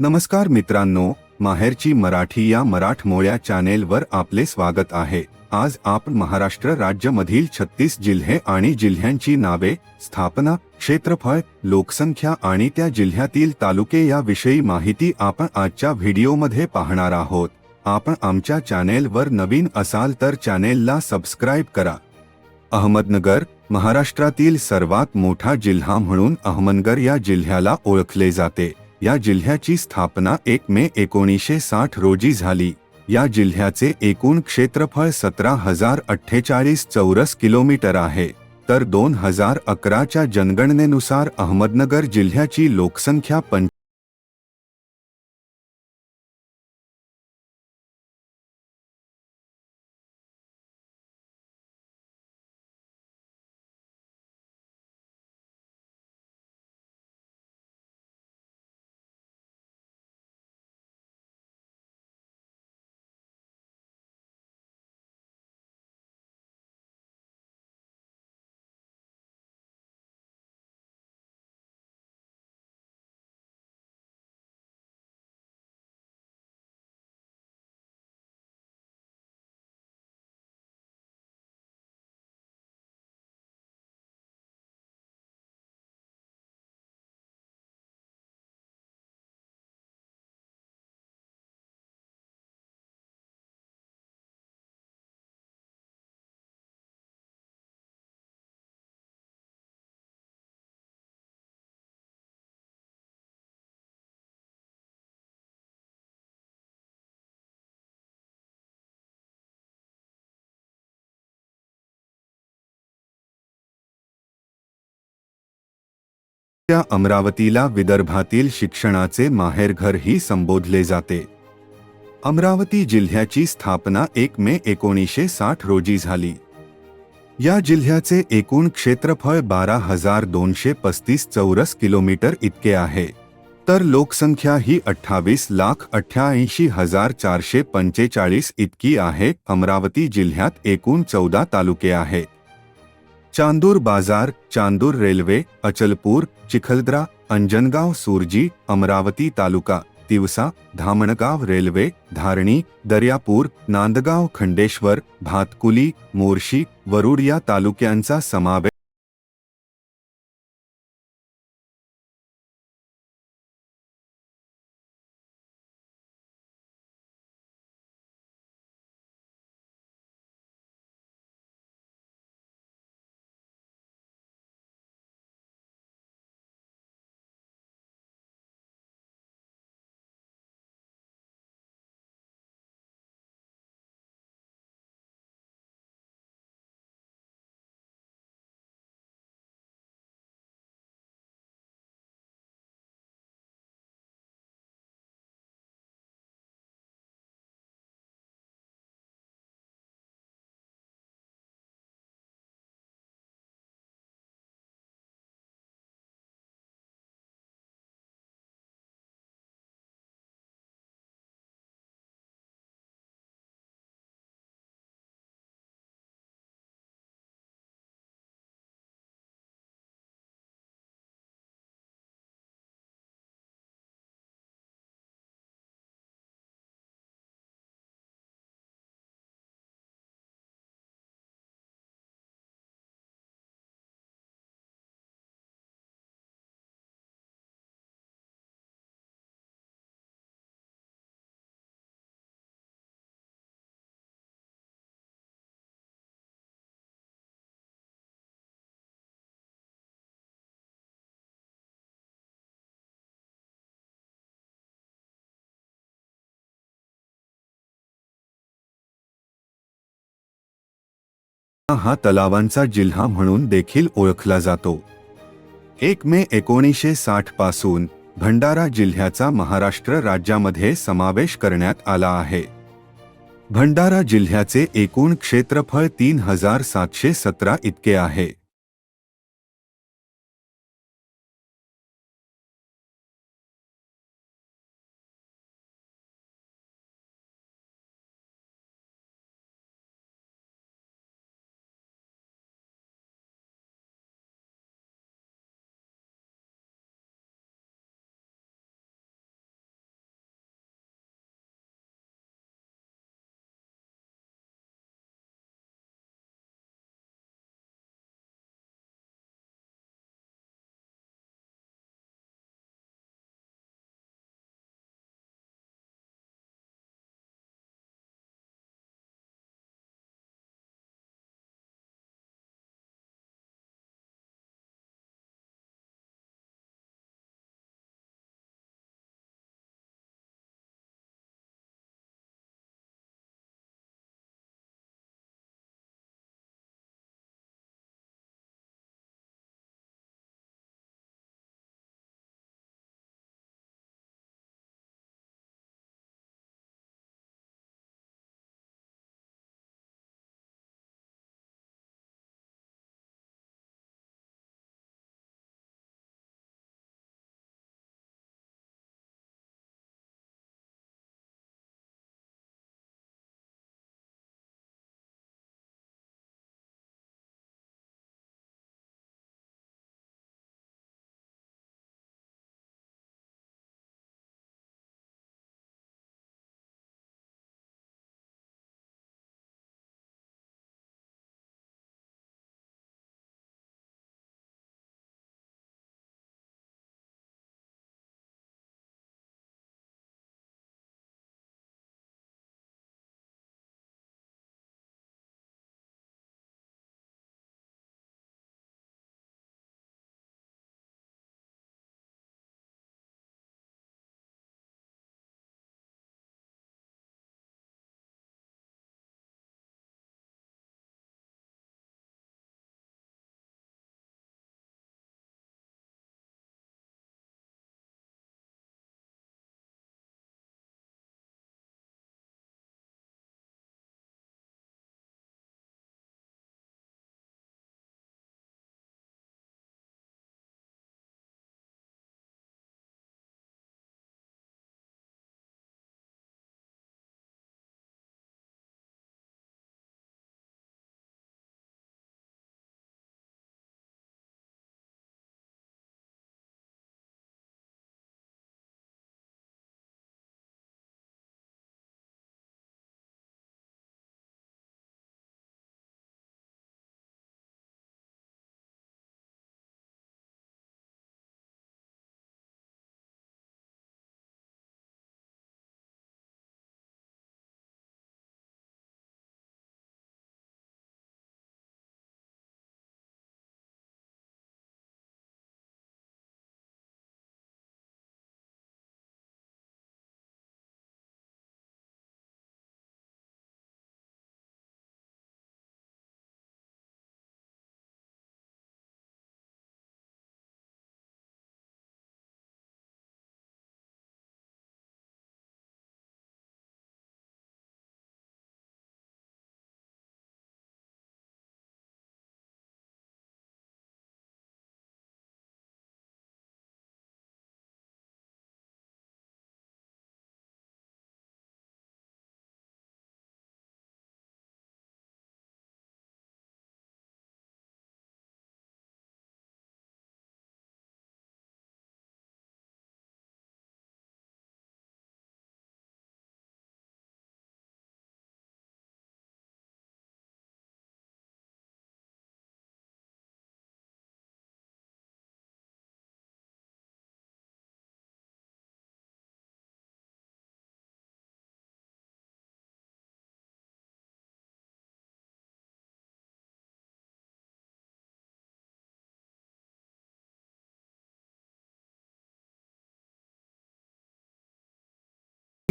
नमस्कार मित्रांनो माहेरची मराठी या मराठमोळ्या चॅनेलवर आपले स्वागत आहे. आज आपण महाराष्ट्र राज्यामधील छत्तीस जिल्हे आणि जिल्ह्यांची नावे स्थापना क्षेत्रफळ लोकसंख्या आणि त्या जिल्ह्यातील तालुके याविषयी माहिती आपण आजच्या व्हिडिओमध्ये पाहणार आहोत. आपण आमच्या चॅनेलवर नवीन असाल तर चॅनेलला सबस्क्राईब करा. अहमदनगर महाराष्ट्रातील सर्वात मोठा जिल्हा म्हणून अहमदनगर या जिल्ह्याला ओळखले जाते. या जिल्ह्याची स्थापना एक मे एकोणीसशे साठ रोजी झाली. या जिल्ह्याचे एकूण क्षेत्रफळ सतरा हजार अठ्ठेचाळीस चौरस किलोमीटर आहे. तर दोन हजार अकराच्या जनगणनेनुसार अहमदनगर जिल्ह्याची लोकसंख्या पंच त्या अमरावतीला विदर्भातील शिक्षणाचे माहेरघरही संबोधले जाते. अमरावती जिल्ह्याची स्थापना एक मे एकोणीसशे साठ रोजी झाली. या जिल्ह्याचे एकूण क्षेत्रफळ बारा हजार दोनशे पस्तीस चौरस किलोमीटर इतके आहे. तर लोकसंख्या ही अठ्ठावीस लाख अठ्ठ्याऐंशी हजार चारशे पंचेचाळीस इतकी आहे. अमरावती जिल्ह्यात एकूण चौदा तालुके आहेत. चांदूर बाजार चांदूर रेल्वे अचलपूर चिखलदरा अंजनगाव सुरजी अमरावती तालुका तिवसा धामणगाव रेल्वे धारणी दर्यापूर नांदगाव खंडेश्वर भातकुली मोर्शी वरुड या तालुक्यांचा समावेश हा तलावांचा जिल्हा म्हणून देखील ओळखला जातो. एक मे एकोणीसशे साठपासून भंडारा जिल्ह्याचा महाराष्ट्र राज्यामध्ये समावेश करण्यात आला आहे. भंडारा जिल्ह्याचे एकूण क्षेत्रफळ तीन हजार सातशे सतरा इतके आहे.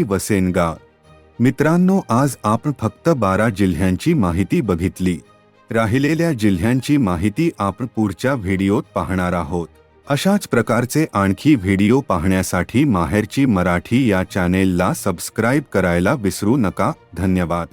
वसेनगा मित्रांनो आज आपण फक्त बारा जिल्ह्यांची माहिती बघितली. राहिलेल्या जिल्ह्यांची माहिती आपण पुढच्या व्हिडिओत पाहणार आहोत. अशाच प्रकारचे आणखी व्हिडिओ पाहण्यासाठी माहेरची मराठी या चॅनेलला सबस्क्राईब करायला विसरू नका. धन्यवाद.